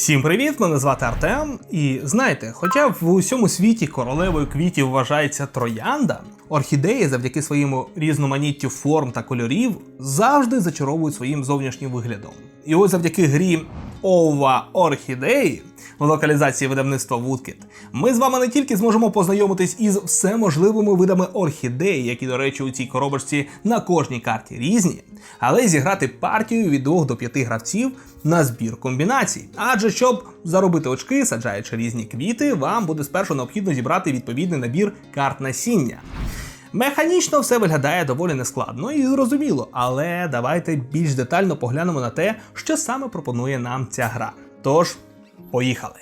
Всім привіт! Мене звати Артем. І знаєте, хоча в усьому світі королевою квітів вважається троянда, орхідеї завдяки своєму різноманіттю форм та кольорів завжди зачаровують своїм зовнішнім виглядом. І ось завдяки грі Ова Орхідеї в локалізації видавництва Woodkit ми з вами не тільки зможемо познайомитись із всеможливими видами орхідей, які, до речі, у цій коробочці на кожній карті різні, але й зіграти партію від 2 до 5 гравців на збір комбінацій. Адже щоб заробити очки, саджаючи різні квіти, вам буде спершу необхідно зібрати відповідний набір карт насіння. Механічно все виглядає доволі нескладно і зрозуміло, але давайте більш детально поглянемо на те, що саме пропонує нам ця гра. Тож, поїхали.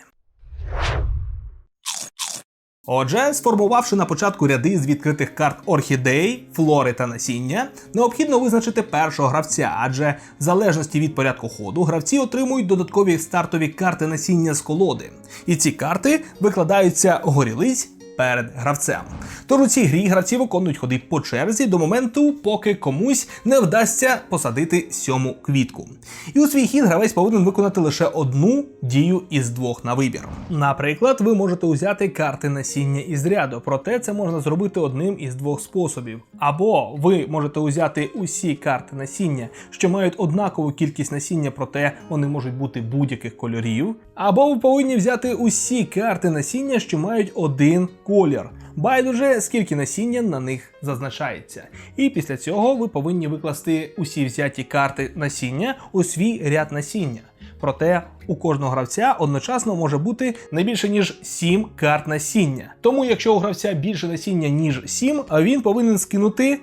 Отже, сформувавши на початку ряди з відкритих карт орхідей, флори та насіння, необхідно визначити першого гравця, адже в залежності від порядку ходу гравці отримують додаткові стартові карти насіння з колоди. І ці карти викладаються горілиць перед гравцем. Тож у цій грі гравці виконують ходи по черзі до моменту, поки комусь не вдасться посадити сьому квітку. І у свій хід гравець повинен виконати лише одну дію із двох на вибір. Наприклад, ви можете узяти карти насіння із ряду, проте це можна зробити одним із двох способів. Або ви можете узяти усі карти насіння, що мають однакову кількість насіння, проте вони можуть бути будь-яких кольорів. Або ви повинні взяти усі карти насіння, що мають один колір. Байдуже, скільки насіння на них зазначається. І після цього ви повинні викласти усі взяті карти насіння у свій ряд насіння. Проте у кожного гравця одночасно може бути не більше ніж 7 карт насіння. Тому, якщо у гравця більше насіння ніж 7, він повинен скинути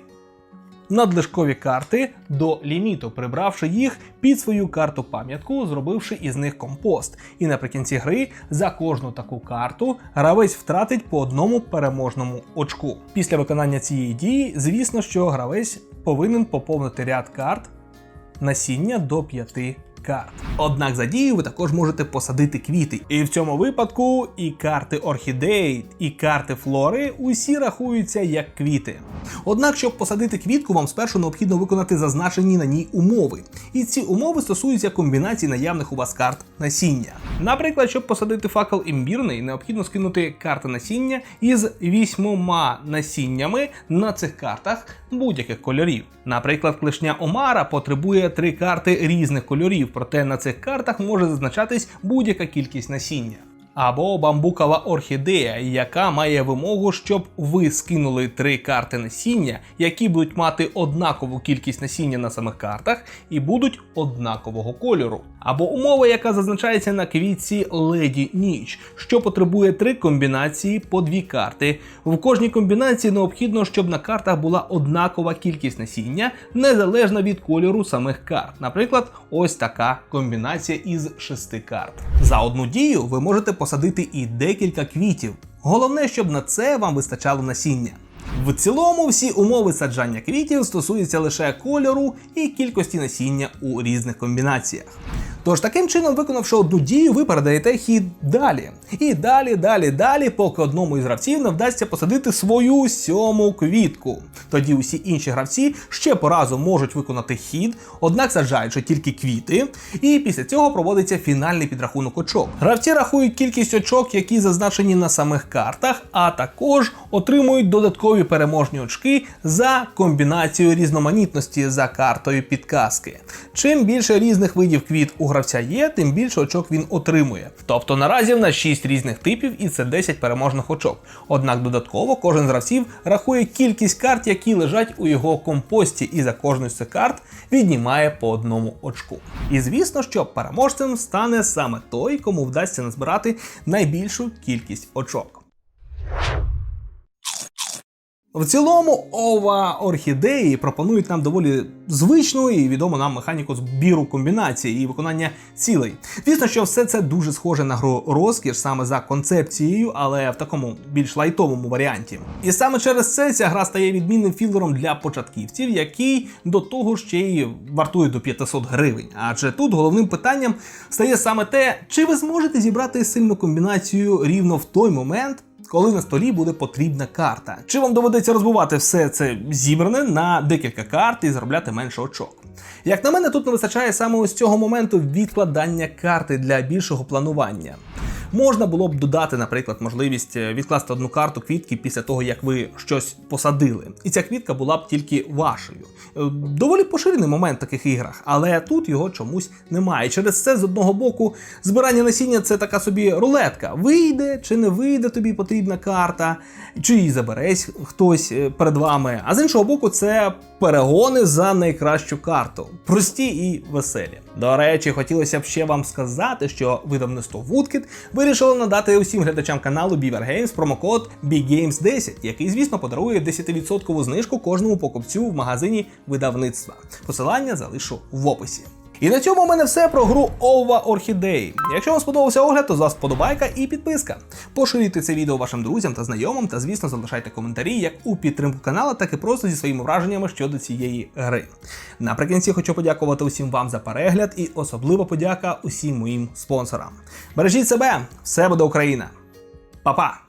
надлишкові карти до ліміту, прибравши їх під свою карту пам'ятку, зробивши із них компост. І наприкінці гри за кожну таку карту гравець втратить по одному переможному очку. Після виконання цієї дії, звісно, що гравець повинен поповнити ряд карт насіння до 5 карт. Однак за дію ви також можете посадити квіти. І в цьому випадку і карти орхідей, і карти флори усі рахуються як квіти. Однак, щоб посадити квітку, вам спершу необхідно виконати зазначені на ній умови. І ці умови стосуються комбінацій наявних у вас карт насіння. Наприклад, щоб посадити факел імбірний, необхідно скинути карти насіння із вісьмома насіннями на цих картах будь-яких кольорів. Наприклад, клешня Омара потребує три карти різних кольорів, проте на цих картах може зазначатись будь-яка кількість насіння. Або бамбукова орхідея, яка має вимогу, щоб ви скинули три карти насіння, які будуть мати однакову кількість насіння на самих картах і будуть однакового кольору. Або умова, яка зазначається на квітці Леді Ніч, що потребує три комбінації по дві карти. В кожній комбінації необхідно, щоб на картах була однакова кількість насіння, незалежно від кольору самих карт. Наприклад, ось така комбінація із шести карт. За одну дію ви можете посадити і декілька квітів. Головне, щоб на це вам вистачало насіння. В цілому всі умови саджання квітів стосуються лише кольору і кількості насіння у різних комбінаціях. Тож таким чином, виконавши одну дію, ви передаєте хід далі. І далі, далі, далі, поки одному із гравців не вдасться посадити свою сьому квітку. Тоді усі інші гравці ще по разу можуть виконати хід, однак саджаючи тільки квіти, і після цього проводиться фінальний підрахунок очок. Гравці рахують кількість очок, які зазначені на самих картах, а також отримують додаткові переможні очки за комбінацію різноманітності за картою підказки. Чим більше різних видів квіт у гравця є, тим більше очок він отримує. Тобто наразі в нас 6 різних типів і це 10 переможних очок. Однак додатково кожен з гравців рахує кількість карт, які лежать у його компості, і за кожну з цих карт віднімає по одному очку. І звісно, що переможцем стане саме той, кому вдасться назбирати найбільшу кількість очок. В цілому, ова орхідеї пропонують нам доволі звичну і відому нам механіку збіру комбінацій і виконання цілей. Звісно, що все це дуже схоже на гру розкіш саме за концепцією, але в такому більш лайтовому варіанті. І саме через це ця гра стає відмінним філером для початківців, який до того ще й вартує до 500 гривень. Адже тут головним питанням стає саме те, чи ви зможете зібрати сильну комбінацію рівно в той момент коли на столі буде потрібна карта. Чи вам доведеться розбивати все це зібране на декілька карт і заробляти менше очок? Як на мене, тут не вистачає саме ось цього моменту відкладання карти для більшого планування. Можна було б додати, наприклад, можливість е, відкласти одну карту квітки після того, як ви щось посадили, і ця квітка була б тільки вашою. Е, Доволі поширений момент в таких іграх, але тут його чомусь немає. Через це з одного боку збирання насіння це така собі рулетка. Вийде чи не вийде тобі потрібна карта, чи її забересь хтось е, перед вами. А з іншого боку, це перегони за найкращу карту. Прості і веселі. До речі, хотілося б ще вам сказати, що видавництво Woodkit вирішило надати усім глядачам каналу Beaver Games промокод BGames10, який, звісно, подарує 10% знижку кожному покупцю в магазині видавництва. Посилання залишу в описі. І на цьому у мене все про гру Ова Орхідей. Якщо вам сподобався огляд, то за вподобайка і підписка. Поширюйте це відео вашим друзям та знайомим, та звісно залишайте коментарі як у підтримку каналу, так і просто зі своїми враженнями щодо цієї гри. Наприкінці хочу подякувати усім вам за перегляд і особливо подяка усім моїм спонсорам. Бережіть себе, все буде Україна! Па-па!